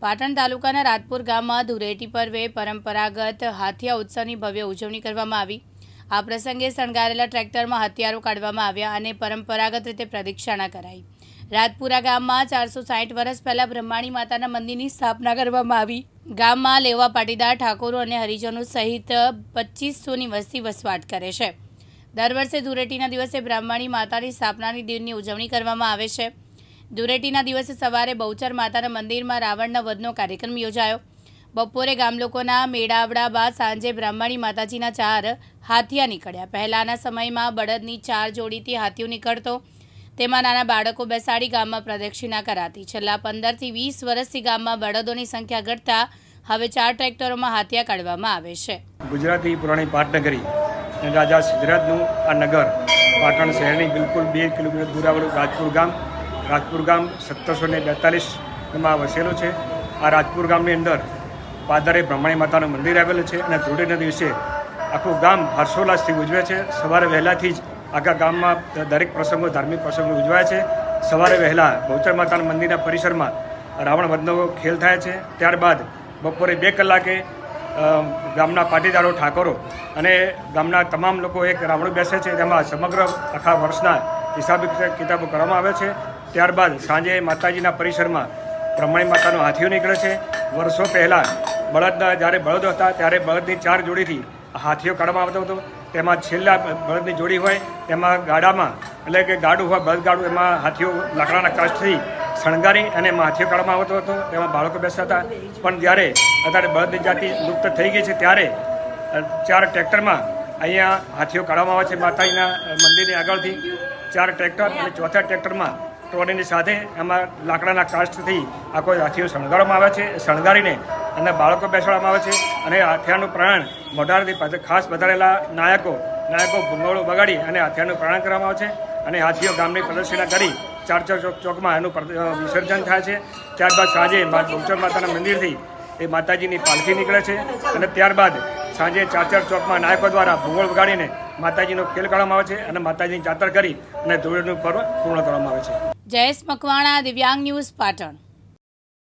પાટણ તાલુકાના રાજપુર ગામમાં ધુરેટી પર્વે પરંપરાગત હાથિયા ઉત્સવની ભવ્ય ઉજવણી કરવામાં આવી. આ પ્રસંગે શણગારેલા ટ્રેક્ટરમાં હથિયારો કાઢવામાં આવ્યા અને પરંપરાગત રીતે પ્રદક્ષિણા કરાઈ. રાજપુરા ગામમાં ચારસો સાઠ વર્ષ પહેલા બ્રહ્માણી માતાના મંદિરની સ્થાપના કરવામાં આવી. ગામમાં લેવા પાટીદાર ઠાકોરો અને હરિજનો સહિત પચીસોની વસ્તી વસવાટ કરે છે. દર વર્ષે ધૂળેટીના દિવસે બ્રાહ્મણી માતાની સ્થાપનાની દિનની ઉજવણી કરવામાં આવે છે. ધૂળેટીના દિવસે સવારે બહુચર માતાના મંદિરમાં રાવણના વધનો કાર્યક્રમ યોજાયો. બપોરે ગામલોકોના મેળાવડા બાદ સાંજે બ્રાહ્મણી માતાજીના ચાર હાથિયા નીકળ્યા. પહેલાંના સમયમાં બળદની ચાર જોડીથી હાથીઓ નીકળતો. તેમાં નાના બાળકો બેસાડી ગામમાં પ્રદક્ષિણા કરાતી. છેલ્લા પંદરથી વીસ વર્ષથી ગામમાં બળદોની સંખ્યા ઘટતા હવે ચાર ટ્રેક્ટરોમાં હાથિયા કાઢવામાં આવે છે. ગુજરાતી પુરાણી પાટનગરી રાજા સિદ્ધરાજનું આ નગર પાટણ શહેરની બિલકુલ બે કિલોમીટર દૂર આવેલું રાજપુર ગામ રાજપુર ગામ સત્તરસો ને બેતાલીસમાં વસેલું છે. આ રાજપુર ગામની અંદર પાદરે બ્રહ્માણી માતાનું મંદિર આવેલું છે અને ધૂળેટીના દિવસે આખું ગામ હર્ષોલ્લાસથી ઉજવે છે. સવારે વહેલાથી જ આખા ગામમાં દરેક પ્રસંગો, ધાર્મિક પ્રસંગો ઉજવાય છે. સવારે વહેલા બહુચર માતાના મંદિરના પરિસરમાં રાવણ વધનો ખેલ થાય છે. ત્યારબાદ બપોરે બે કલાકે ગામના પાટીદારો, ઠાકોરો અને ગામના તમામ લોકો એક રાવણ બેસે છે. તેમાં સમગ્ર આખા વર્ષના હિસાબ કિતાબો કરવામાં આવે છે. ત્યારબાદ સાંજે માતાજીના પરિસરમાં બ્રહ્મણી માતાનો હાથીઓ નીકળે છે. વર્ષો પહેલાં બળદના જ્યારે બળદ હતા ત્યારે બળદની ચાર જોડીથી હાથીઓ કાઢવામાં આવતો હતો. તેમાં છેલ્લા બળદની જોડી હોય તેમાં ગાડામાં, એટલે કે ગાડું હોય બળદ ગાડું એમાં હાથીઓ લાકડાના કાચથી શણગારી અને એમાં હાથીઓ કાઢવામાં આવતો હતો. તેમાં બાળકો બેસતા હતા. પણ જ્યારે અત્યારે બળદની જાતિ લુપ્ત થઈ ગઈ છે ત્યારે ચાર ટ્રેક્ટરમાં અહીંયા હાથીઓ કાઢવામાં આવે છે. માતાજીના મંદિરની આગળથી ચાર ટ્રેક્ટર અને ચોથા ટ્રેક્ટરમાં ટોળીની સાથે એમાં લાકડાના કાસ્ટથી આખો હાથીઓ શણગારવામાં આવે છે, શણગારીને અને બાળકો બેસાડવામાં આવે છે અને હાથિયાનું પ્રાણ મોઢારથી ખાસ વધારેલા નાયકો નાયકો ભૂંગળો બગાડી અને હાથિયાનું પ્રાણ કરવામાં આવે છે અને હાથીઓ ગામની પ્રદર્શિના કરી ચાર ચાર ચોક ચોકમાં એનું વિસર્જન થાય છે. ત્યારબાદ સાંજે બહુચર માતાના મંદિરથી એ માતાજીની પાલખી નીકળે છે અને ત્યારબાદ સાંજે ચાર ચાર ચોકમાં નાયકો દ્વારા ભૂગોળ વગાડીને માતાજીનો ખેલ કાઢવામાં આવે છે અને માતાજીની જાતર કરી અને ધૂળનું પર્વ પૂર્ણ કરવામાં આવે છે. જયેશ મકવાણા દિવ્યાંગ ન્યૂઝ પાટણ.